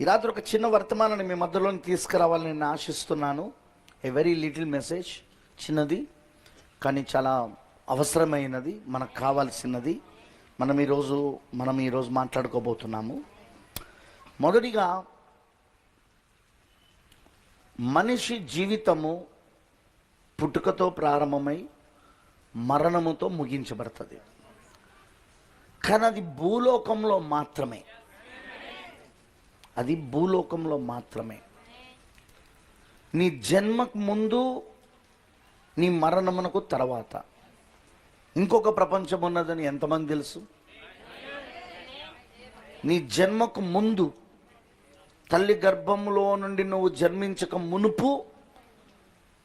ఈ రాత్రి ఒక చిన్న వర్తమానాన్ని మీ మధ్యలోని తీసుకురావాలని నేను ఆశిస్తున్నాను. ఏ వెరీ లిటిల్ మెసేజ్ చిన్నది కానీ చాలా అవసరమైనది మనకు కావాల్సినది. మనం ఈరోజు మనం ఈరోజు మాట్లాడుకోబోతున్నాము. మొదటిగా మనిషి జీవితము పుట్టుకతో ప్రారంభమై మరణముతో ముగించబడుతుంది. కానీ అది భూలోకంలో మాత్రమే. అది భూలోకంలో మాత్రమే. నీ జన్మకు ముందు నీ మరణమునకు తర్వాత. ఇంకొక ప్రపంచం ఉన్నదని ఎంతమంది తెలుసు? నీ జన్మకు ముందు తల్లి గర్భంలో నుండి నువ్వు జన్మించక మునుపు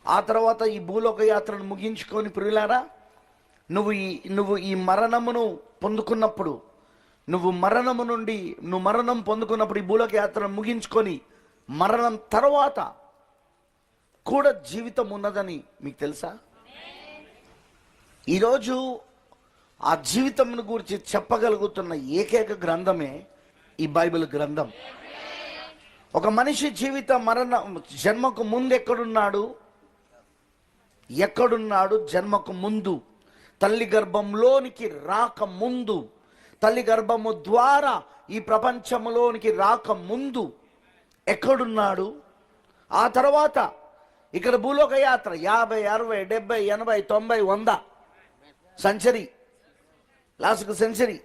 ఆ తర్వాత ఈ భూలోక యాత్రను ముగించుకొని ప్రియులారా నువ్వు ఈ నువ్వు ఈ మరణమును పొందుకున్నప్పుడు నువ్వు మరణము నుండి నువ్వు మరణం పొందుకున్నప్పుడు ఈ భూలోక యాత్ర ముగించుకొని మరణం తర్వాత కూడా జీవితం ఉన్నదని మీకు తెలుసా? ఈరోజు ఆ జీవితంను గురించి చెప్పగలుగుతున్న ఏకైక గ్రంథమే ఈ బైబిల్ గ్రంథం. ఒక మనిషి జీవిత మరణ జన్మకు ముందు ఎక్కడున్నాడు? ఎక్కడున్నాడు జన్మకు ముందు? తల్లి గర్భంలోనికి రాక ముందు తల్లి గర్భము ద్వారా ఈ ప్రపంచంలోనికి రాక ముందు ఎక్కడున్నాడు? ఆ తర్వాత ఇక్కడ భూలోక యాత్ర యాభై అరవై డెబ్బై ఎనభై తొంభై వంద సెంచరీ లాస్ట్కు సెంచరీ.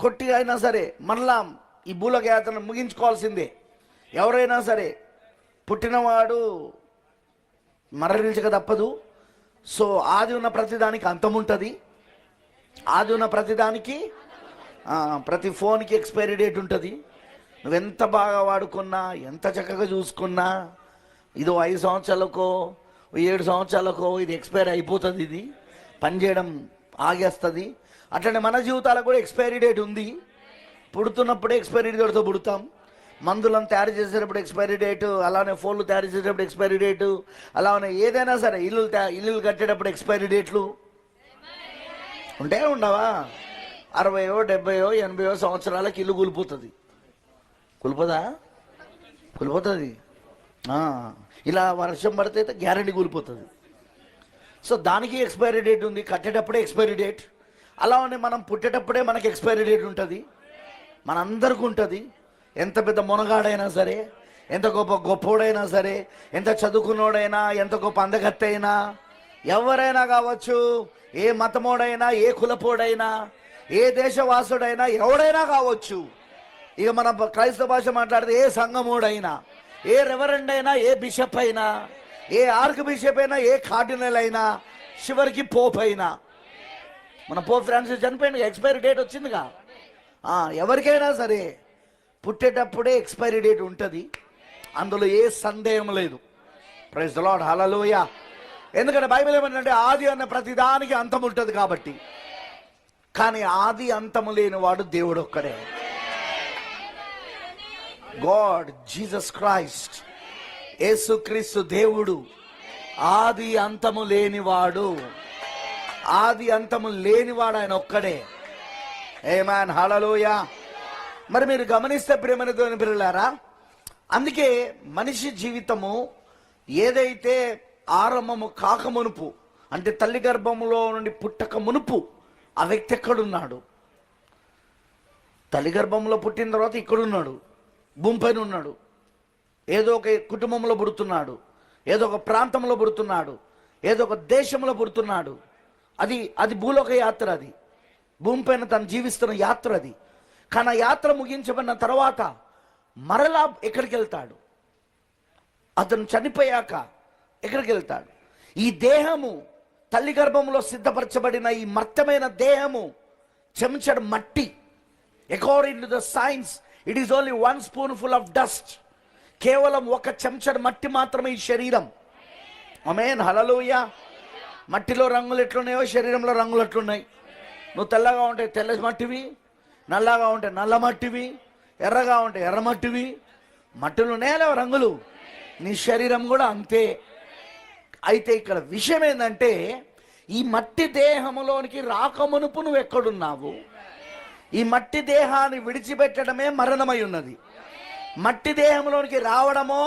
కొట్టి అయినా సరే మరలా ఈ భూలోక యాత్రను ముగించుకోవాల్సిందే. ఎవరైనా సరే పుట్టినవాడు మరణించక తప్పదు. సో ఆది ఉన్న ప్రతిదానికి అంతం ఉంటుంది ఆది ఉన్న ప్రతిదానికి ప్రతి ఫోన్కి ఎక్స్పైరీ డేట్ ఉంటుంది. నువ్వెంత బాగా వాడుకున్నా ఎంత చక్కగా చూసుకున్నా ఇది ఐదు సంవత్సరాలకో ఏడు సంవత్సరాలకో ఇది ఎక్స్పైర్ అయిపోతుంది ఇది. పనిచేయడం ఆగేస్తుంది. అట్లనే మన జీవితాలకు కూడా ఎక్స్పైరీ డేట్ ఉంది. పుడుతున్నప్పుడే ఎక్స్పైరీ డేట్తో పుడతాం. మందులను తయారు చేసేటప్పుడు ఎక్స్పైరీ డేటు అలానే ఫోన్లు తయారు చేసేటప్పుడు ఎక్స్పైరీ డేటు అలానే ఏదైనా సరే ఇల్లు ఇల్లులు కట్టేటప్పుడు ఎక్స్పైరీ డేట్లు. ఉంటే ఉండవా? అరవయో డెబ్బయో ఎనభయో సంవత్సరాలకి ఇల్లు కూలిపోతుంది. కూలిపోదా? కూలిపోతుంది. ఇలా వర్షం పడితే అయితే గ్యారంటీ కూలిపోతుంది. సో దానికి ఎక్స్పైరీ డేట్ ఉంది కట్టేటప్పుడే ఎక్స్పైరీ డేట్. అలా అని మనం పుట్టేటప్పుడే మనకి ఎక్స్పైరీ డేట్ ఉంటుంది. మనందరికీ ఉంటుంది. ఎంత పెద్ద మునగాడైనా సరే ఎంత గొప్ప గొప్పోడైనా సరే ఎంత చదువుకున్నోడైనా ఎంత గొప్ప అందగత్తైనా అయినా ఎవరైనా కావచ్చు ఏ మతమోడైనా ఏ కులపోడైనా ఏ దేశవాసుడైనా ఎవడైనా కావచ్చు. ఇక మన క్రైస్తవ భాష మాట్లాడితే ఏ సంఘముడైనా ఏ రెవరెండ్ అయినా ఏ బిషప్ అయినా ఏ ఆర్క్ బిషప్ అయినా ఏ కార్డినల్ అయినా చివరికి పోప్ అయినా. మన పోప్ ఫ్రాన్సిస్ చనిపోయింది ఎక్స్పైరీ డేట్ వచ్చిందిగా. ఎవరికైనా సరే పుట్టేటప్పుడే ఎక్స్పైరీ డేట్ ఉంటుంది. అందులో ఏ సందేహం లేదు. ప్రైజ్ లాడ్ హలలోయ ఎందుకంటే బైబిల్ ఏమంటే ఆది అన్న ప్రతిదానికి అంతం ఉంటుంది కాబట్టి. కానీ ఆది అంతము లేని వాడు దేవుడు ఒక్కడే గాడ్ జీసస్ క్రైస్ట్ యేసుక్రీస్తు దేవుడు ఆది అంతము లేనివాడు ఆది అంతము లేనివాడు ఆయన ఒక్కడే. ఏమాన్ హళలోయ మరి మీరు గమనిస్తే ప్రేమనితోని పిల్లలారా అందుకే మనిషి జీవితము ఏదైతే ఆరంభము కాక మునుపు అంటే తల్లి గర్భములో నుండి పుట్టక మునుపు ఆ వ్యక్తి ఎక్కడున్నాడు? తల్లి గర్భంలో పుట్టిన తర్వాత ఇక్కడున్నాడు. భూమి పైన ఉన్నాడు. ఏదో ఒక కుటుంబంలో పుడుతున్నాడు. ఏదో ఒక ప్రాంతంలో పుడుతున్నాడు. ఏదో ఒక దేశంలో పుడుతున్నాడు. అది అది భూలోక యాత్ర అది. భూమిపైన తను జీవిస్తున్న యాత్ర అది. కానీ ఆ యాత్ర ముగించబడిన తర్వాత మరలా ఎక్కడికి వెళ్తాడు? అతను చనిపోయాక ఎక్కడికి వెళ్తాడు? ఈ దేహము తల్లి గర్భంలో సిద్ధపరచబడిన ఈ మర్తమైన దేహము చెంచడు మట్టి. According to the science it is only one spoonful of dust కేవలం ఒక చెంచడు మట్టి మాత్రమే ఈ శరీరం. అమేన్ హలలోయ మట్టిలో రంగులు ఎట్లున్నాయో శరీరంలో రంగులు ఎట్లున్నాయి? నువ్వు తెల్లగా ఉంటే తెల్ల మట్టివి నల్లగా ఉంటే నల్ల మట్టివి ఎర్రగా ఉంటే ఎర్ర మట్టివి. మట్టిలో నేల రంగులు. నీ శరీరం కూడా అంతే. అయితే ఇక్కడ విషయం ఏంటంటే ఈ మట్టి దేహములోనికి రాకమునుపు నువ్వు ఎక్కడున్నావు ఈ మట్టి దేహాన్ని విడిచిపెట్టడమే మరణమై ఉన్నది మట్టి దేహంలోనికి రావడమో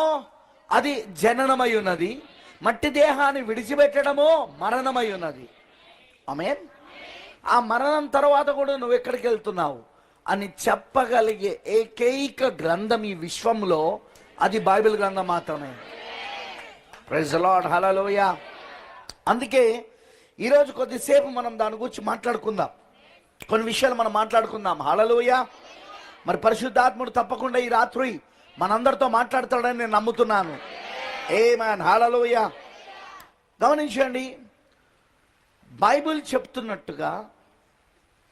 అది జననమై ఉన్నది మట్టి దేహాన్ని విడిచిపెట్టడమో మరణమై ఉన్నది ఆమేన్? ఆ మరణం తర్వాత కూడా నువ్వు ఎక్కడికి వెళ్తున్నావు అని చెప్పగలిగే ఏకైక గ్రంథం ఈ విశ్వంలో అది బైబిల్ గ్రంథం మాత్రమే. ప్రైజ్ లార్డ్ హలలోయ అందుకే ఈరోజు కొద్దిసేపు మనం దాని గురించి మాట్లాడుకుందాం. కొన్ని విషయాలు మనం మాట్లాడుకుందాం. హలలోయ మరి పరిశుద్ధాత్ముడు తప్పకుండా ఈ రాత్రి మనందరితో మాట్లాడతాడని నేను నమ్ముతున్నాను. ఏ మ్యాన్ హలలోయ గమనించండి బైబిల్ చెప్తున్నట్టుగా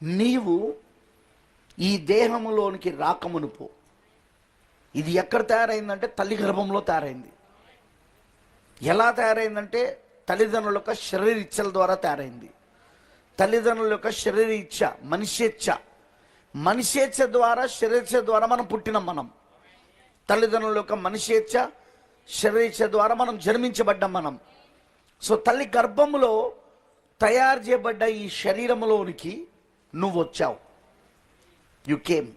నీవు ఈ దేహములోనికి రాకమునుపు. ఇది ఎక్కడ తయారైందంటే తల్లి గర్భంలో తయారైంది. ఎలా తయారైందంటే తల్లిదండ్రుల యొక్క శరీర ఇచ్చల ద్వారా తయారైంది. తల్లిదండ్రుల యొక్క శరీర ఇచ్చ మనిషేచ్ఛ మనిషేచ్ఛ ద్వారా శరీరేచ్ఛ ద్వారా మనం పుట్టినాం మనం. తల్లిదండ్రుల యొక్క మనిషేచ్ఛ శరీరేచ్ఛ ద్వారా మనం జన్మించబడ్డాం మనం. సో తల్లి గర్భములో తయారు చేయబడ్డ ఈ శరీరములోనికి నువ్వు వచ్చావు. యు కేమ్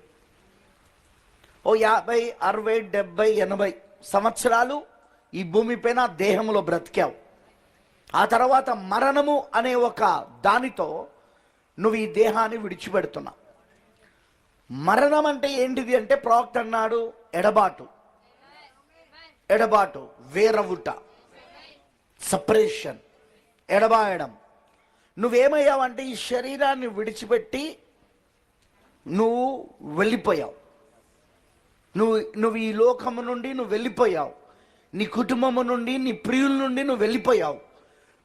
ఓ యాభై అరవై డెబ్బై ఎనభై సంవత్సరాలు ఈ భూమిపైన దేహంలో బ్రతికావు. ఆ తర్వాత మరణము అనే ఒక దానితో నువ్వు ఈ దేహాన్ని విడిచిపెడుతున్నావు. మరణం అంటే ఏంటిది అంటే ప్రాక్ట్ అన్నాడు ఎడబాటు. ఎడబాటు వేరవుట. సపరేషన్. ఎడబాయడం. నువ్వేమయ్యావంటే ఈ శరీరాన్ని విడిచిపెట్టి నువ్వు వెళ్ళిపోయావు. నువ్వు నువ్వు ఈ లోకము నుండి నువ్వు వెళ్ళిపోయావు. నీ కుటుంబము నుండి నీ ప్రియుల నుండి నువ్వు వెళ్ళిపోయావు.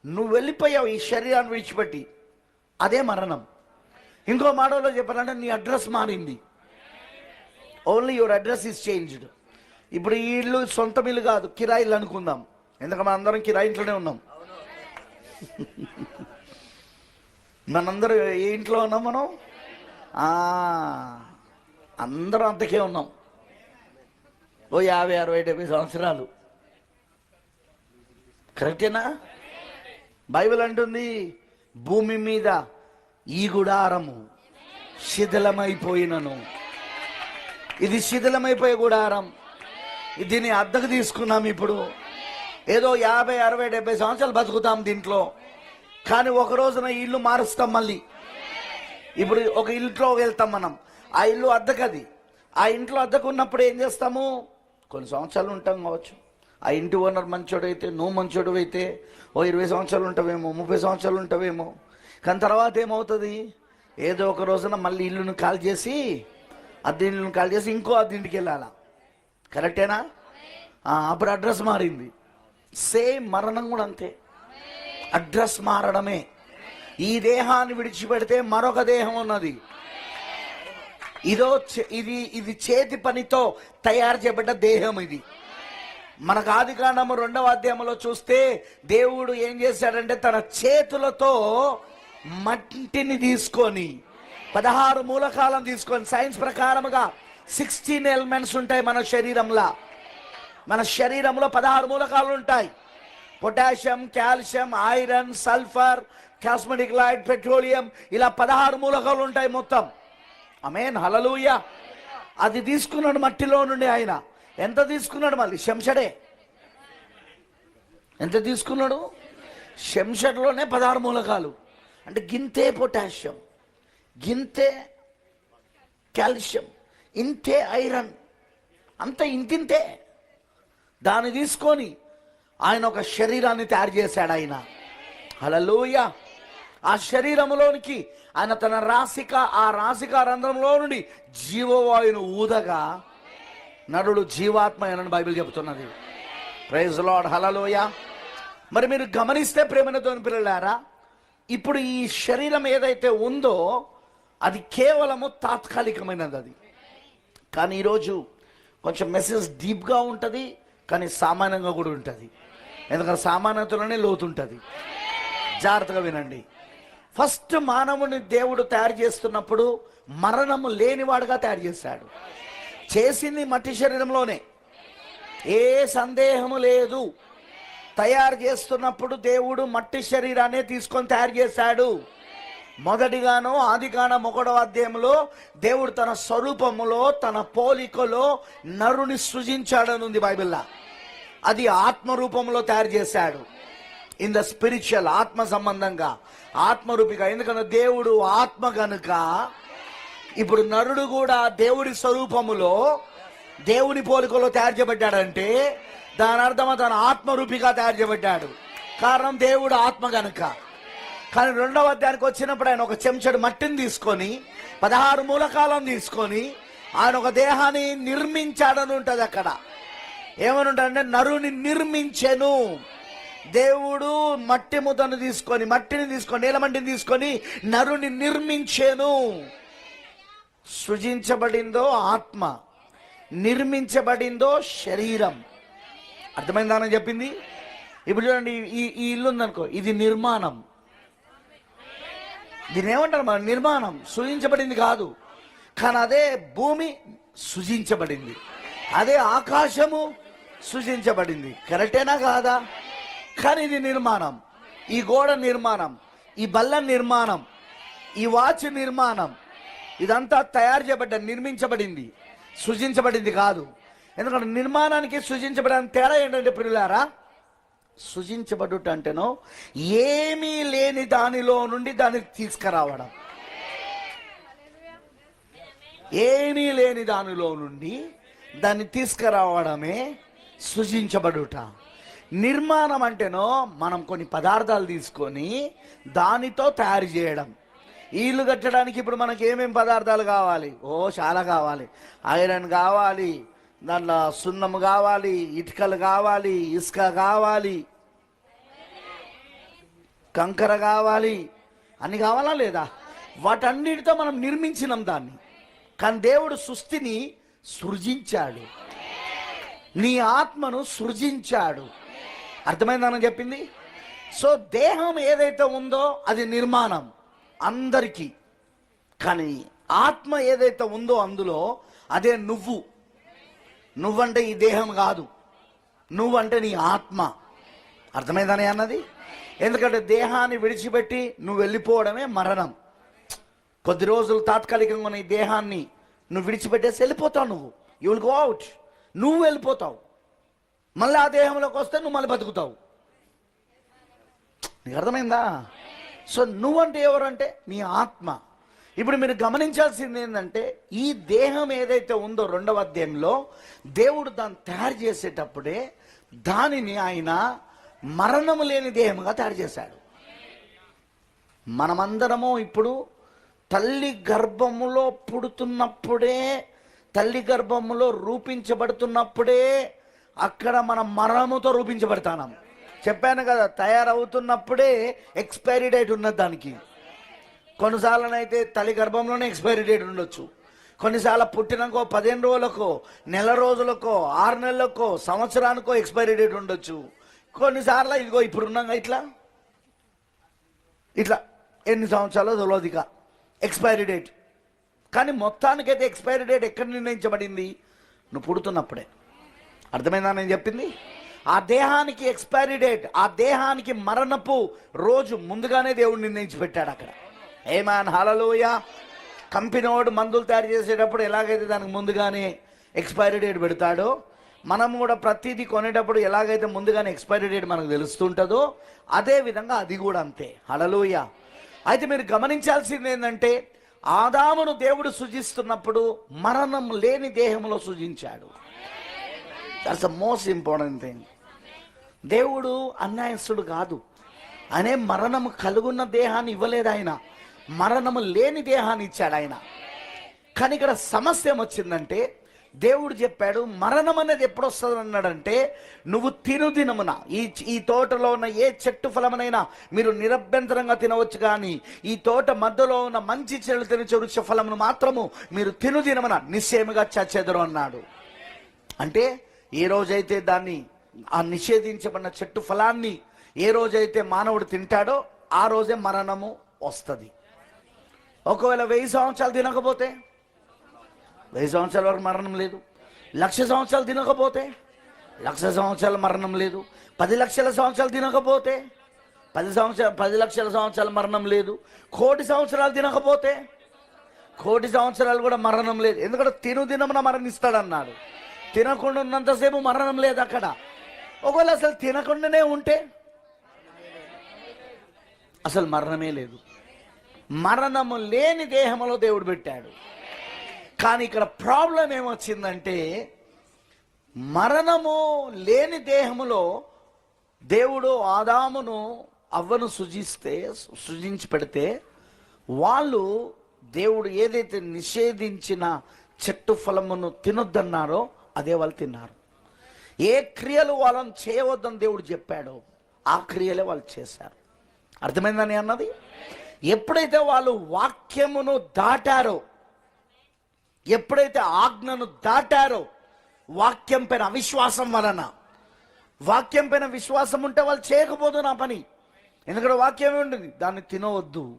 నువ్వు వెళ్ళిపోయావు ఈ శరీరాన్ని విడిచిపెట్టి. అదే మరణం. ఇంకో మాటలో చెప్పాలంటే నీ అడ్రస్ మారింది. Only your address is changed ఇప్పుడు ఈ ఇల్లు సొంత ఇల్లు కాదు కిరాయిలు అనుకుందాం. ఎందుకంటే మనం అందరం కిరాయి ఇంట్లోనే ఉన్నాం. మనందరం ఏ ఇంట్లో ఉన్నాం మనం? అందరం అంతకే ఉన్నాం. ఓ యాభై అరవై డెబ్బై సంవత్సరాలు. కరెక్టేనా? బైబిల్ అంటుంది భూమి మీద ఈ గుడారము శిథిలమైపోయినను. ఇది శిథిలమైపోయే గుడారం. దీన్ని అద్దెకు తీసుకున్నాం ఇప్పుడు. ఏదో యాభై అరవై డెబ్బై సంవత్సరాలు బతుకుతాం దీంట్లో. కానీ ఒక రోజున ఈ ఇల్లు మారుస్తాం మళ్ళీ. ఇప్పుడు ఒక ఇంట్లో వెళ్తాం మనం. ఆ ఇల్లు అద్దకది. ఆ ఇంట్లో అద్దకు ఉన్నప్పుడు ఏం చేస్తాము? కొన్ని సంవత్సరాలు ఉంటాం కావచ్చు. ఆ ఇంటి ఓనర్ మంచోడైతే నువ్వు మంచోడు అయితే ఓ ఇరవై సంవత్సరాలు ఉంటావేమో ముప్పై సంవత్సరాలు ఉంటావేమో. కానీ తర్వాత ఏమవుతుంది? ఏదో ఒక రోజున మళ్ళీ ఇల్లును కాల్ చేసి అద్దె ఇల్లును కాల్ చేసి ఇంకో అద్దె ఇంటికి వెళ్ళాలా? కరెక్టేనా? అప్పుడు అడ్రస్ మారింది. సేమ్ మరణం కూడా అంతే. అడ్రస్ మారడమే. ఈ దేహాన్ని విడిచిపెడితే మరొక దేహం ఉన్నది. ఇదో చే- ఇది ఇది చేతి పనితో తయారు చేయబడ్డ దేహం ఇది. మనకు ఆది కాండము రెండవ అధ్యాయంలో చూస్తే దేవుడు ఏం చేశాడంటే తన చేతులతో మట్టిని తీసుకొని పదహారు మూలకాలను తీసుకొని సైన్స్ ప్రకారముగా సిక్స్టీన్ ఎలిమెంట్స్ ఉంటాయి మన శరీరంలో. మన శరీరంలో పదహారు మూలకాలు ఉంటాయి. Potassium calcium iron sulphur cosmetic light petroleum ఇలా పదహారు మూలకాలు ఉంటాయి మొత్తం. అమేన్ హలలుయ అది తీసుకున్నాడు మట్టిలో నుండి ఆయన. ఎంత తీసుకున్నాడు మళ్ళీ? శంషడే ఎంత తీసుకున్నాడు? శంషడ్లోనే పదహారు మూలకాలు. అంటే గింతే పొటాషియం. గింతే కాల్షియం. ఇంతే ఐరన్. అంత ఇంతింతే. దాన్ని తీసుకొని ఆయన ఒక శరీరాన్ని తయారు చేశాడు ఆయన. హలలోయ ఆ శరీరంలోనికి ఆయన తన రాసిక ఆ రాసిక రంధ్రంలో నుండి జీవవాయువును ఊదగా నరుడు జీవాత్మ అని బైబిల్ చెబుతున్నది. ప్రైజ్ లాడ్ హలలోయ మరి మీరు గమనిస్తే ప్రేమనతో పిల్లలారా ఇప్పుడు ఈ శరీరం ఏదైతే ఉందో అది కేవలము తాత్కాలికమైనది అది. కానీ ఈరోజు కొంచెం మెసేజ్ డీప్గా ఉంటుంది కానీ సామాన్యంగా కూడా ఉంటుంది. ఎందుకంటే సామాన్యతలోనే లోతుంటుంది జాగ్రత్తగా వినండి. ఫస్ట్ మానవుని దేవుడు తయారు చేస్తున్నప్పుడు మరణము లేనివాడుగా తయారు చేశాడు. చేసింది మట్టి శరీరంలోనే. ఏ సందేహము లేదు. తయారు చేస్తున్నప్పుడు దేవుడు మట్టి శరీరాన్ని తీసుకొని తయారు చేశాడు. మొదటిగాను ఆదికాన మొగడవ అధ్యాయంలో దేవుడు తన స్వరూపములో తన పోలికలో నరుని సృజించాడని ఉంది బైబిల్లా. అది ఆత్మ రూపంలో తయారు చేశాడు. ఇన్ ద స్పిరిచువల్ ఆత్మ సంబంధంగా. ఆత్మరూపిగా. ఎందుకంటే దేవుడు ఆత్మ గనుక ఇప్పుడు నరుడు కూడా దేవుడి స్వరూపములో దేవుని పోలికలో తయారు చేయబడ్డాడంటే దాని అర్థం తన ఆత్మరూపిగా తయారు చేయబడ్డాడు కారణం దేవుడు ఆత్మ గనుక. కానీ రెండవ అధ్యాయానికి వచ్చినప్పుడు ఆయన ఒక చెంచడు మట్టిని తీసుకొని పదహారు మూలకాలను తీసుకొని ఆయన ఒక దేహాన్ని నిర్మించాడని ఉంటుంది అక్కడ. ఏమని ఉంటాడంటే నరుని నిర్మించెను. దేవుడు మట్టి ముద్దను తీసుకొని మట్టిని తీసుకొని నీలమట్టిని తీసుకొని నరుని నిర్మించెను. సృజించబడిందో ఆత్మ నిర్మించబడిందో శరీరం. అర్థమైందని చెప్పింది? ఇప్పుడు చూడండి ఈ ఈ ఇల్లు ఉందనుకో ఇది నిర్మాణం. దీని ఏమంటారు మన నిర్మాణం. సృజించబడింది కాదు. కానీ అదే భూమి సృజించబడింది. అదే ఆకాశము సృజించబడింది. కరెక్టేనా కాదా? కానీ ఇది నిర్మాణం. ఈ గోడ నిర్మాణం. ఈ బల్ల నిర్మాణం. ఈ వాచ్ నిర్మాణం. ఇదంతా తయారు చేయబడ్డ నిర్మించబడింది. సృజించబడింది కాదు. ఎందుకంటే నిర్మాణానికి సృజించబడిన తేడా ఏంటంటే ప్రియులారా సృజించబడుట అంటేనో ఏమీ లేని దానిలో నుండి దాన్ని తీసుకురావడం. ఏమీ లేని దానిలో నుండి దాన్ని తీసుకురావడమే సృజించబడుట. నిర్మాణం అంటేనో మనం కొన్ని పదార్థాలు తీసుకొని దానితో తయారు చేయడం. ఇల్లు కట్టడానికి ఇప్పుడు మనకి ఏమేమి పదార్థాలు కావాలి? ఓ చాలా కావాలి. ఐరన్ కావాలి దాంట్లో సున్నం కావాలి ఇటుకలు కావాలి ఇసుక కావాలి కంకర కావాలి. అన్ని కావాలా లేదా? వాటన్నిటితో మనం నిర్మించినాం దాన్ని. కానీ దేవుడు సృష్టిని సృజించాడు. నీ ఆత్మను సృజించాడు. అర్థమైందని చెప్పింది? సో దేహం ఏదైతే ఉందో అది నిర్మాణం. అందరికీ. కానీ ఆత్మ ఏదైతే ఉందో అందులో అదే నువ్వు. నువ్వంటే ఈ దేహం కాదు. నువ్వంటే నీ ఆత్మ. అర్థమైందని అన్నది? ఎందుకంటే దేహాన్ని విడిచిపెట్టి నువ్వు వెళ్ళిపోవడమే మరణం. కొద్ది రోజులు తాత్కాలికంగా ఉన్న ఈ దేహాన్ని నువ్వు విడిచిపెట్టేసి వెళ్ళిపోతావు నువ్వు. యూ విల్ గో అవుట్ నువ్వు వెళ్ళిపోతావు. మళ్ళీ ఆ దేహంలోకి వస్తే నువ్వు మళ్ళీ బతుకుతావు. నీకు అర్థమైందా? సో నువ్వంటే ఎవరంటే నీ ఆత్మ. ఇప్పుడు మీరు గమనించాల్సింది ఏంటంటే ఈ దేహం ఏదైతే ఉందో రెండవ అధ్యాయంలో దేవుడు దాన్ని తయారు చేసేటప్పుడే దానిని ఆయన మరణము లేని దేహముగా తయారు చేశాడు. మనమందరము ఇప్పుడు తల్లి గర్భములో పుడుతున్నప్పుడే తల్లి గర్భములో రూపించబడుతున్నప్పుడే అక్కడ మనం మరణముతో రూపించబడతాము చెప్పాను కదా తయారవుతున్నప్పుడే ఎక్స్పైరీ డేట్ ఉన్నది దానికి. కొన్నిసార్లనైతే తల్లి గర్భంలోనే ఎక్స్పైరీ డేట్ ఉండొచ్చు. కొన్నిసార్లు పుట్టినకో పదిహేను రోజులకో నెల రోజులకో ఆరు నెలలకో సంవత్సరానికో ఎక్స్పైరీ డేట్ ఉండొచ్చు. కొన్నిసార్లు ఇదిగో ఇప్పుడు ఉన్నాగా ఇట్లా? ఇట్లా ఎన్ని సంవత్సరాలు తొలదిక ఇక. ఎక్స్పైరీ డేట్ కానీ మొత్తానికైతే ఎక్స్పైరీ డేట్ ఎక్కడ నిర్ణయించబడింది? నువ్వు పుడుతున్నప్పుడే. అర్థమైందా నేను చెప్పింది? ఆ దేహానికి ఎక్స్పైరీ డేట్ ఆ దేహానికి మరణపు రోజు ముందుగానే దేవుడు నిర్ణయించి పెట్టాడు అక్కడ. ఏమాన్ హలలోయ కంపెనీ మందులు తయారు చేసేటప్పుడు ఎలాగైతే దానికి ముందుగానే ఎక్స్పైరీ డేట్ పెడతాడో మనం కూడా ప్రతిదీ కొనేటప్పుడు ఎలాగైతే ముందుగానే ఎక్స్పైరీ డేట్ మనకు తెలుస్తుంటుందో అదే విధంగా అది కూడా అంతే. హలలోయ అయితే మీరు గమనించాల్సింది ఏంటంటే ఆదామును దేవుడు సృజిస్తున్నప్పుడు మరణం లేని దేహంలో సృజించాడు. That's the most important thing దేవుడు అన్యాయస్తుడు కాదు. అనే మరణము కలుగున్న దేహాన్ని ఇవ్వలేదు ఆయన. మరణము లేని దేహాన్ని ఇచ్చాడు ఆయన. కానీ ఇక్కడ సమస్య ఏమొచ్చిందంటే దేవుడు చెప్పాడు మరణం అనేది ఎప్పుడు వస్తుంది అన్నాడంటే నువ్వు తిను దినమున. ఈ ఈ తోటలో ఉన్న ఏ చెట్టు ఫలమునైనా మీరు నిరభ్యంతరంగా తినవచ్చు కానీ ఈ తోట మధ్యలో ఉన్న మంచి చెడు తినచే వృక్ష ఫలమును మాత్రము మీరు తిను దినమున. నిశ్చయముగా చచ్చెదరు అన్నాడు. అంటే ఏ రోజైతే దాన్ని ఆ నిషేధించబడిన చెట్టు ఫలాన్ని ఏ రోజైతే మానవుడు తింటాడో ఆ రోజే మరణము వస్తుంది. ఒకవేళ వెయ్యి సంవత్సరాలు తినకపోతే వెయ్యి సంవత్సరాల వరకు మరణం లేదు. లక్ష సంవత్సరాలు తినకపోతే లక్ష సంవత్సరాల మరణం లేదు. పది లక్షల సంవత్సరాలు తినకపోతే పది సంవత్సరాలు పది లక్షల సంవత్సరాల మరణం లేదు. కోటి సంవత్సరాలు తినకపోతే కోటి సంవత్సరాలు కూడా మరణం లేదు. ఎందుకంటే తిను దినమున మరణిస్తాడన్నాడు. తినకుండా ఉన్నంతసేపు మరణం లేదు అక్కడ. ఒకవేళ అసలు తినకుండానే ఉంటే? అసలు మరణమే లేదు. మరణము లేని దేహంలో దేవుడు పెట్టాడు. కానీ ఇక్కడ ప్రాబ్లం ఏమొచ్చిందంటే మరణము లేని దేహములో దేవుడు ఆదామును అవ్వను సృజిస్తే సృజించి పెడితే వాళ్ళు దేవుడు ఏదైతే నిషేధించిన చెట్టు ఫలమును తినొద్దన్నారో అదే వాళ్ళు తిన్నారు. ఏ క్రియలు వాళ్ళని చేయవద్దని దేవుడు చెప్పాడో ఆ క్రియలే వాళ్ళు చేశారు. అర్థమైందని అన్నది? ఎప్పుడైతే వాళ్ళు వాక్యమును దాటారో ఎప్పుడైతే ఆజ్ఞను దాటారో వాక్యం పైన అవిశ్వాసం వలన వాక్యం పైన విశ్వాసం ఉంటే వాళ్ళు చేయకపోదు నా పని. ఎందుకంటే వాక్యమే ఉంటుంది దాన్ని తినవద్దు.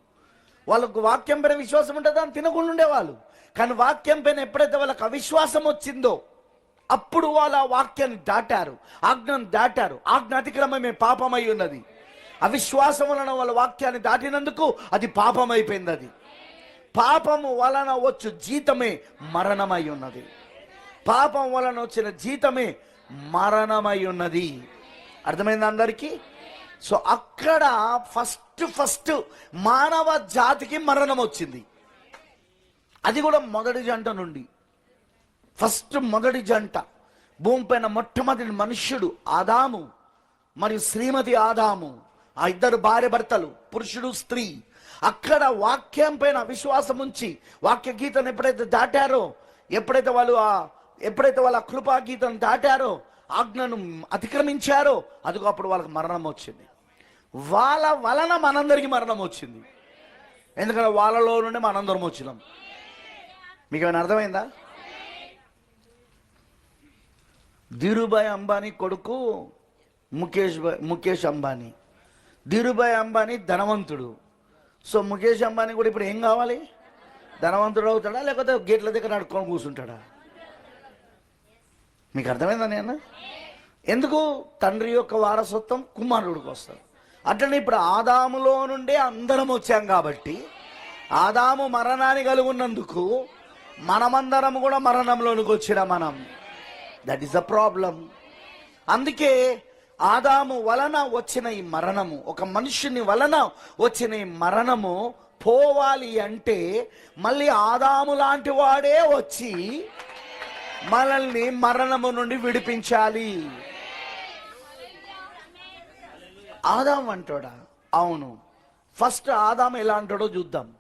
వాళ్ళకు వాక్యం పైన విశ్వాసం ఉంటే దాన్ని తినకుండా ఉండేవాళ్ళు. కానీ వాక్యం పైన ఎప్పుడైతే వాళ్ళకి అవిశ్వాసం వచ్చిందో అప్పుడు వాళ్ళు ఆ వాక్యాన్ని దాటారు ఆజ్ఞను దాటారు. ఆజ్ఞ అతిక్రమమే పాపమై ఉన్నది. అవిశ్వాసం వలన వాళ్ళ వాక్యాన్ని దాటినందుకు అది పాపమైపోయింది అది పాపము వలన వచ్చు జీతమే మరణమై ఉన్నది. పాపం వలన వచ్చిన జీతమే మరణమై ఉన్నది. అర్థమైంది అందరికీ? సో అక్కడ ఫస్ట్ ఫస్ట్ మానవ జాతికి మరణం వచ్చింది. అది కూడా మొదటి జంట నుండి. ఫస్ట్ మొదటి జంట భూమిపైన మొట్టమొదటి మనుష్యుడు ఆదాము మరియు శ్రీమతి ఆదాము ఆ ఇద్దరు భార్య భర్తలు పురుషుడు స్త్రీ. అక్కడ వాక్యం పైన విశ్వాసం ఉంచి వాక్య గీతను ఎప్పుడైతే దాటారో ఎప్పుడైతే వాళ్ళు ఆ ఎప్పుడైతే వాళ్ళ కృపా గీతను దాటారో ఆజ్ఞను అతిక్రమించారో అదిగో అప్పుడు వాళ్ళకి మరణం వచ్చింది. వాళ్ళ వలన మనందరికీ మరణం వచ్చింది. ఎందుకంటే వాళ్ళలో నుండి మనందరం వచ్చినాం. మీకు ఏమైనా అర్థమైందా? ధీరుభాయ్ అంబానీ కొడుకు ముఖేష్ ముఖేష్ అంబానీ. ధీరుభాయ్ అంబానీ ధనవంతుడు. సో ముఖేష్ అంబానీ కూడా ఇప్పుడు ఏం కావాలి? ధనవంతుడు అవుతాడా? లేకపోతే గేట్ల దగ్గర నడుకొని కూర్చుంటాడా? మీకు అర్థమైందా నేను ఎందుకు? తండ్రి యొక్క వారసత్వం కుమారుడికి వస్తారు అట్లనే ఇప్పుడు ఆదాములో నుండే అందరం వచ్చాం కాబట్టి ఆదాము మరణాన్ని కలిగి ఉన్నందుకు మనమందరం కూడా మరణంలోనికి వచ్చిన మనం. దట్ ఈస్ అ ప్రాబ్లం అందుకే ఆదాము వలన వచ్చిన ఈ మరణము ఒక మనుషుని వలన వచ్చిన ఈ మరణము పోవాలి అంటే మళ్ళీ ఆదాము లాంటి వాడే వచ్చి మనల్ని మరణము నుండి విడిపించాలి. ఆదాము అంటాడా? అవును. ఫస్ట్ ఆదాము ఎలా అంటాడో చూద్దాం.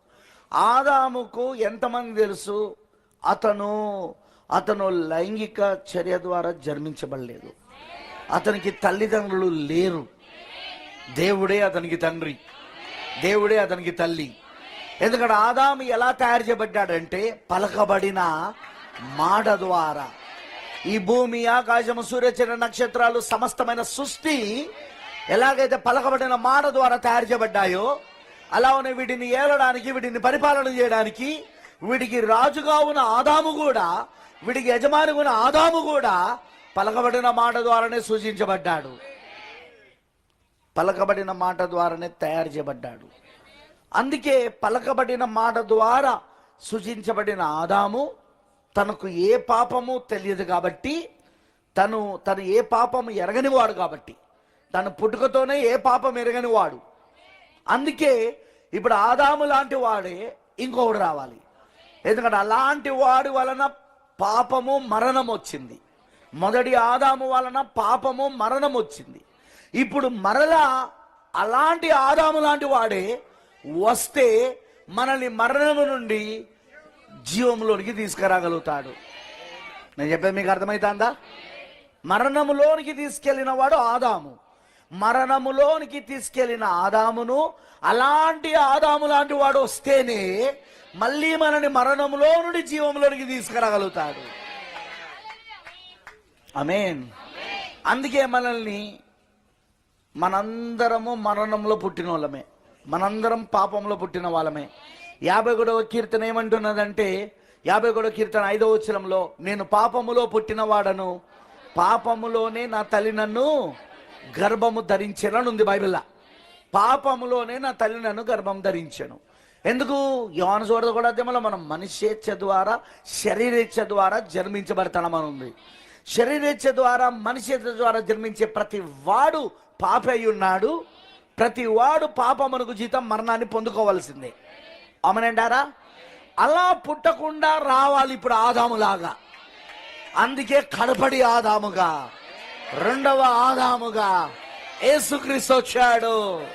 ఆదాముకు ఎంతమంది తెలుసు? అతను అతను లైంగిక చర్య ద్వారా జన్మించబడలేదు. అతనికి తల్లిదండ్రులు లేరు. దేవుడే అతనికి తండ్రి. దేవుడే అతనికి తల్లి. ఎందుకంటే ఆదాము ఎలా తయారు చేయబడ్డాడంటే పలకబడిన మాట ద్వారా. ఈ భూమి ఆకాశము సూర్యచంద్ర నక్షత్రాలు సమస్తమైన సృష్టి ఎలాగైతే పలకబడిన మాట ద్వారా తయారు చేయబడ్డాయో అలానే వీటిని ఏలడానికి వీటిని పరిపాలన చేయడానికి వీటికి రాజుగా ఉన్న ఆదాము కూడా వీడికి యజమాని ఆదాము కూడా పలకబడిన మాట ద్వారానే సూచించబడ్డాడు. పలకబడిన మాట ద్వారానే తయారు చేయబడ్డాడు. అందుకే పలకబడిన మాట ద్వారా సూచించబడిన ఆదాము తనకు ఏ పాపము తెలియదు కాబట్టి తను తను ఏ పాపము ఎరగనివాడు కాబట్టి తన పుట్టుకతోనే ఏ పాపం ఎరగనివాడు అందుకే ఇప్పుడు ఆదాము లాంటి వాడే ఇంకొకడు రావాలి. ఎందుకంటే అలాంటి వాడి వలన పాపము మరణం వచ్చింది మొదటి ఆదాము వలన పాపము మరణం వచ్చింది ఇప్పుడు మరలా అలాంటి ఆదాము లాంటి వాడే వస్తే మనల్ని మరణము నుండి జీవంలోనికి తీసుకురాగలుగుతాడు. నేను చెప్పేది మీకు అర్థమవుతుందా మరణములోనికి తీసుకెళ్ళిన వాడు ఆదాము. మరణములోనికి తీసుకెళ్ళిన ఆదామును అలాంటి ఆదాము లాంటి వాడు వస్తేనే మళ్ళీ మనని మరణములో నుండి జీవంలోనికి తీసుకురాగలుగుతాడు. అమేన్ అందుకే మనల్ని మనందరము మరణంలో పుట్టిన వాళ్ళమే మనందరం పాపంలో పుట్టిన వాళ్ళమే. యాభై గొడవ కీర్తన ఏమంటున్నదంటే యాభై గొడవ కీర్తన ఐదవ వచ్చరంలో నేను పాపములో పుట్టిన వాడను పాపములోనే నా తల్లి నన్ను గర్భము ధరించేనని ఉంది బైబిల్లా. పాపములోనే నా తల్లి నన్ను గర్భం ధరించను. ఎందుకు? యోన చూడదు కూడా అదేమో మనం మనిషేచ్ఛ ద్వారా శరీరేచ్ఛ ద్వారా జన్మించబడతామని ఉంది. శరీరేచ్ఛ ద్వారా మనిషేచ్ఛ ద్వారా జన్మించే ప్రతి వాడు పాప అయి ఉన్నాడు. ప్రతి వాడు పాపమునకు జీతం మరణాన్ని పొందుకోవాల్సిందే. అవునంటారా అలా పుట్టకుండా రావాలి ఇప్పుడు ఆదాములాగా. అందుకే కడపడి ఆదాముగా. రెండవ ఆదాముగా. ఏసుక్రీస్తు వచ్చాడు.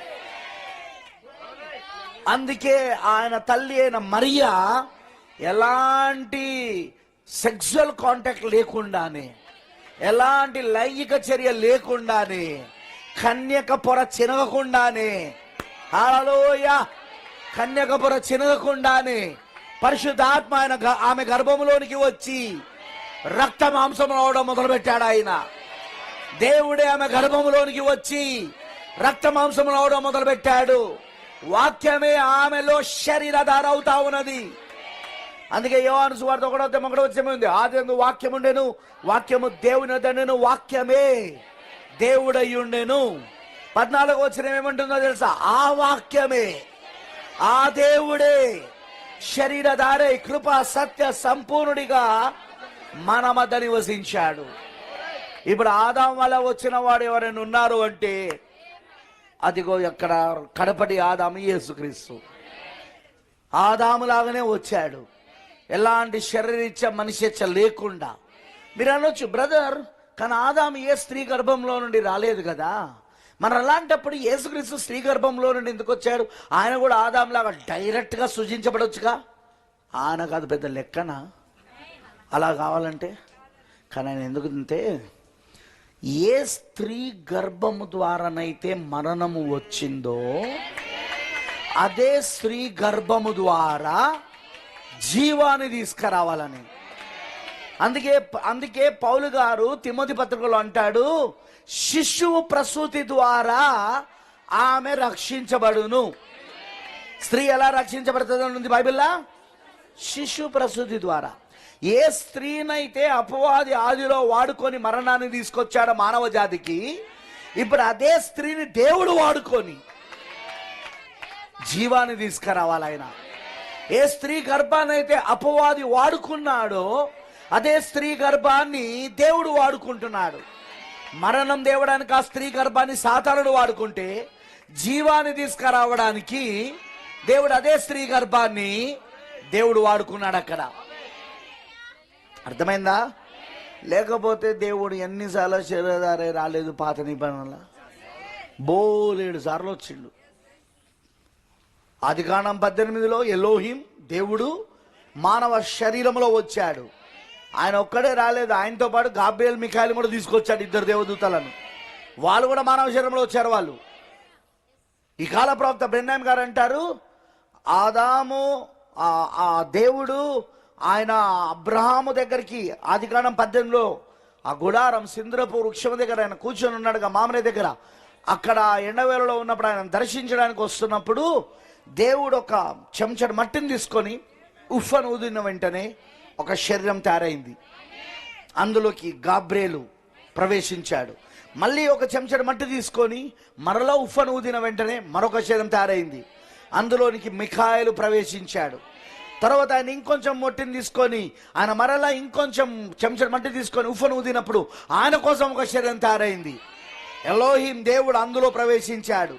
అందుకే ఆయన తల్లి అయిన మరియా ఎలాంటి సెక్సువల్ కాంటాక్ట్ లేకుండానే ఎలాంటి లైంగిక చర్య లేకుండానే కన్యక పొర చినగకుండానే హలోయ కన్యక పొర చినగకుండానే పరిశుద్ధాత్మ ఆయన గ- ఆమె గర్భంలోనికి వచ్చి రక్త మాంసం రావడం మొదలుపెట్టాడు ఆయన. దేవుడే ఆమె గర్భంలోనికి వచ్చి రక్త మాంసం రావడం మొదలుపెట్టాడు. వాక్యమే ఆమెలో శరీరధార అవుతా ఉన్నది. అందుకే యోహాను సువార్త ఒకటో ఒకటో వచ్చే ఉంది. ఆది వాక్యం ఉండేను వాక్యము దేవుని దండెను వాక్యమే దేవుడై ఉండేను పద్నాలుగు వచ్చిన ఏమంటుందో తెలుసా? ఆ వాక్యమే ఆ దేవుడే శరీరధారే కృప సత్య సంపూర్ణుడిగా మన మధ్య నివసించాడు. ఇప్పుడు ఆదాం వల్ల వచ్చిన వాడు ఎవరైనా ఉన్నారు అంటే అదిగో ఎక్కడ కడపటి ఆదాము యేసుక్రీస్తు. ఆదాములాగానే వచ్చాడు. ఎలాంటి శరీరీచ్చ మనిషిచ్చ లేకుండా. మీరు అనొచ్చు బ్రదర్ కానీ ఆదాము ఏ స్త్రీ గర్భంలో నుండి రాలేదు కదా? మరి అలాంటప్పుడు యేసుక్రీస్తు స్త్రీ గర్భంలో నుండి ఎందుకు వచ్చాడు? ఆయన కూడా ఆదాంలాగా డైరెక్ట్గా సృజించబడొచ్చుగా? ఆయన కాదు పెద్ద లెక్కన. అలా కావాలంటే కానీ ఆయన ఎందుకు తింటే ఏ స్త్రీ గర్భము ద్వారానైతే మరణము వచ్చిందో అదే స్త్రీ గర్భము ద్వారా జీవాన్ని తీసుకురావాలని. అందుకే అందుకే పౌలు గారు తిమ్మతి పత్రికలో అంటాడు శిశువు ప్రసూతి ద్వారా ఆమె రక్షించబడును. స్త్రీ ఎలా రక్షించబడుతుంది ఉంది బైబిల్లా? శిశు ప్రసూతి ద్వారా. ఏ స్త్రీనైతే అపవాది ఆదిలో వాడుకొని మరణాన్ని తీసుకొచ్చాడో మానవ జాతికి ఇప్పుడు అదే స్త్రీని దేవుడు వాడుకొని జీవాన్ని తీసుకురావాలి ఆయన. ఏ స్త్రీ గర్భాన్ని అయితే అపవాది వాడుకున్నాడో అదే స్త్రీ గర్భాన్ని దేవుడు వాడుకుంటున్నాడు. మరణం దేవడానికి ఆ స్త్రీ గర్భాన్ని సాతానుడు వాడుకుంటే జీవాన్ని తీసుకురావడానికి దేవుడు అదే స్త్రీ గర్భాన్ని దేవుడు వాడుకున్నాడు అక్కడ. అర్థమైందా? లేకపోతే దేవుడు ఎన్నిసార్లు శరీరధారే రాలేదు పాత నిబంధనల? బోలేడు సార్లు వచ్చిండు. ఆదికాండం పద్దెనిమిదిలో ఎలోహిం దేవుడు మానవ శరీరంలో వచ్చాడు. ఆయన ఒక్కడే రాలేదు. ఆయనతో పాటు గాబ్రియల్ మిఖాయిలు కూడా తీసుకొచ్చాడు ఇద్దరు దేవదూతలను. వాళ్ళు కూడా మానవ శరీరంలో వచ్చారు వాళ్ళు. ఈ కాల ప్రవక్త బ్రెన్నాం గారు అంటారు ఆదాము ఆ ఆ దేవుడు ఆయన అబ్రహాము దగ్గరికి ఆదికాండం పద్దెనిమిదిలో ఆ గుడారం సింద్రపు వృక్షం దగ్గర ఆయన కూర్చొని ఉన్నాడుగా మామనే దగ్గర. అక్కడ ఎండవేళలో ఉన్నప్పుడు ఆయన దర్శించడానికి వస్తున్నప్పుడు దేవుడు ఒక చెంచడు మట్టిని తీసుకొని ఉఫ్ఫను ఊదిన వెంటనే ఒక శరీరం తయారైంది. అందులోకి గాబ్రేలు ప్రవేశించాడు. మళ్ళీ ఒక చెంచడు మట్టి తీసుకొని మరలా ఉఫ్ఫను ఊదిన వెంటనే మరొక శరీరం తయారైంది. అందులోనికి మిఖాయిలు ప్రవేశించాడు. తర్వాత ఆయన ఇంకొంచెం మొట్టిని తీసుకొని ఆయన మరలా ఇంకొంచెం చెంచడు మట్టి తీసుకొని ఉఫను ఊదినప్పుడు ఆయన కోసం ఒక శరీరం తయారైంది. ఎలోహిం దేవుడు అందులో ప్రవేశించాడు.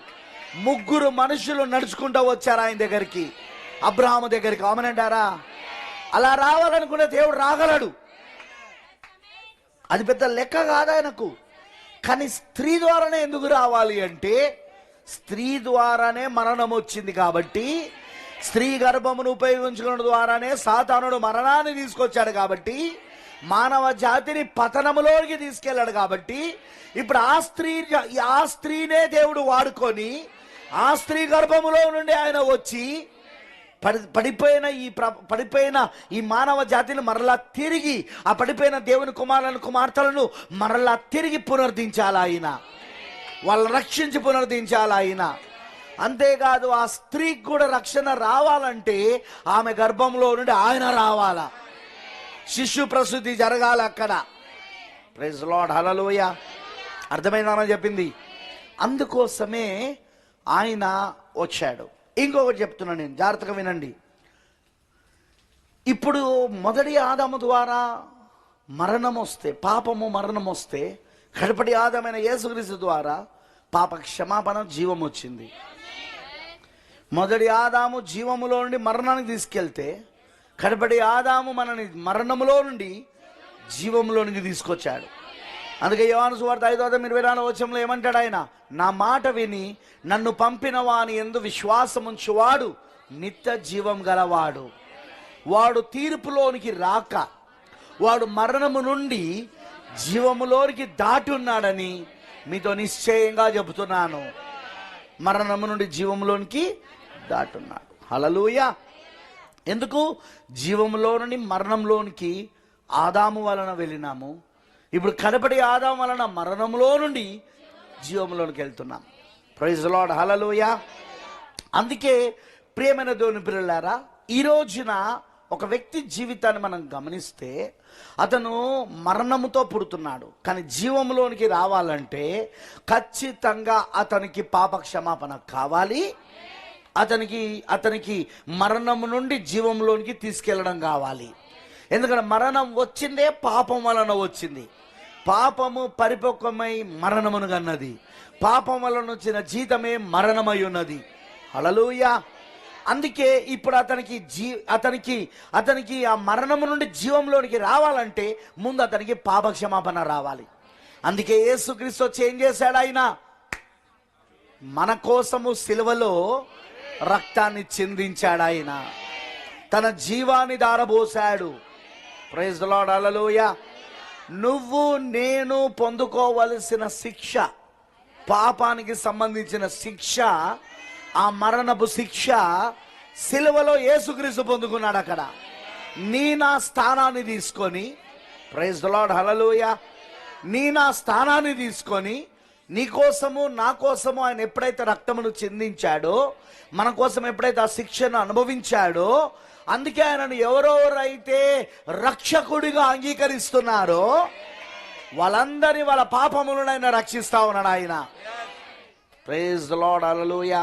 ముగ్గురు మనుషులు నడుచుకుంటూ వచ్చారు ఆయన దగ్గరికి. అబ్రహాము దగ్గరికి. ఆమెనంటారా? అలా రావాలనుకునే దేవుడు రాగలడు. అది పెద్ద లెక్క కాదు ఆయనకు. కానీ స్త్రీ ద్వారానే ఎందుకు రావాలి అంటే స్త్రీ ద్వారానే మరణం వచ్చింది కాబట్టి స్త్రీ గర్భమును ఉపయోగించుకున్న ద్వారానే సాతానుడు మరణాన్ని తీసుకొచ్చాడు కాబట్టి మానవ జాతిని పతనములోకి తీసుకెళ్ళాడు కాబట్టి ఇప్పుడు ఆ స్త్రీ ఆ స్త్రీనే దేవుడు వాడుకొని ఆ స్త్రీ గర్భములో నుండి ఆయన వచ్చి పడి పడిపోయిన ఈ ప్ర- పడిపోయిన ఈ మానవ జాతిని మరలా తిరిగి ఆ పడిపోయిన దేవుని కుమారులను కుమార్తెలను మరలా తిరిగి పునర్దించాలి ఆయన. వాళ్ళని రక్షించి పునర్దించాలి ఆయన. అంతేకాదు ఆ స్త్రీకి కూడా రక్షణ రావాలంటే ఆమె గర్భంలో నుండి ఆయన రావాలా. శిశు ప్రసూతి జరగాలి అక్కడ. ప్రైజ్ లాడ్ హలలోయ అర్థమైందామని చెప్పింది? అందుకోసమే ఆయన వచ్చాడు. ఇంకొకటి చెప్తున్నాను నేను జాగ్రత్తగా వినండి. ఇప్పుడు మొదటి ఆదాము ద్వారా మరణం వస్తే పాపము మరణం వస్తే కడపటి ఆదమైన యేసుక్రీస్తు ద్వారా పాప క్షమాపణ జీవం వచ్చింది. మొదటి ఆదాము జీవములో నుండి మరణానికి తీసుకెళ్తే కడపటి ఆదాము మనని మరణములో నుండి జీవములోనికి తీసుకొచ్చాడు. అందుకే యోహాను సువార్త ఐదో ఇరవై నాలుగు వచ్చంలో ఏమంటాడు ఆయన? నా మాట విని నన్ను పంపిన వాని ఎందు విశ్వాసం ఉంచువాడు నిత్య జీవం గలవాడు. వాడు తీర్పులోనికి రాక వాడు మరణము నుండి జీవములోనికి దాటి ఉన్నాడని మీతో నిశ్చయంగా చెబుతున్నాను. మరణము నుండి జీవములోనికి దాటున్నాడు. హలలుయ ఎందుకు? జీవములో నుండి మరణంలోనికి ఆదాము వలన వెళ్ళినాము. ఇప్పుడు కనపడి ఆదాము వలన మరణంలో నుండి జీవములోనికి వెళ్తున్నాం. ప్రైజ్ లాడ్ హలలుయ అందుకే ప్రియమైన దేవుని పిల్లలారా ఈ రోజున ఒక వ్యక్తి జీవితాన్ని మనం గమనిస్తే అతను మరణముతో పుడుతున్నాడు. కానీ జీవంలోనికి రావాలంటే ఖచ్చితంగా అతనికి పాప క్షమాపణ కావాలి. అతనికి అతనికి మరణము నుండి జీవంలోనికి తీసుకెళ్ళడం కావాలి. ఎందుకంటే మరణం వచ్చిందే పాపం వలన వచ్చింది. పాపము పరిపక్వమై మరణమును కన్నది. పాపం వలన వచ్చిన జీతమే మరణమై ఉన్నది. హలలుయ అందుకే ఇప్పుడు అతనికి జీ అతనికి అతనికి ఆ మరణము నుండి జీవంలోనికి రావాలంటే ముందు అతనికి పాపక్షమాపణ రావాలి. అందుకే యేసుక్రీస్తు వచ్చి ఏం చేశాడు ఆయన? మన కోసము సిలువలో రక్తాన్ని చెందించాడు ఆయన. తన జీవాన్ని దారబోశాడు. ప్రైజ్ లాడ్ అలలోయ నువ్వు నేను పొందుకోవలసిన శిక్ష పాపానికి సంబంధించిన శిక్ష ఆ మరణపు శిక్ష సిలువలో ఏసుక్రీస్తు పొందుకున్నాడు అక్కడ. నీ నా స్థానాన్ని తీసుకొని ప్రైజ్ లాడ్ హలలోయ నీ నా స్థానాన్ని తీసుకొని నీ కోసము నా కోసము ఆయన ఎప్పుడైతే రక్తమును చెందించాడో మన కోసం ఎప్పుడైతే ఆ శిక్షను అనుభవించాడో అందుకే ఆయనను ఎవరెవరైతే రక్షకుడిగా అంగీకరిస్తున్నారో వాళ్ళందరి వాళ్ళ పాపములను ఆయన రక్షిస్తా ఉన్నాడు ఆయన. ప్రేజ్ లాడ్ అలలుయ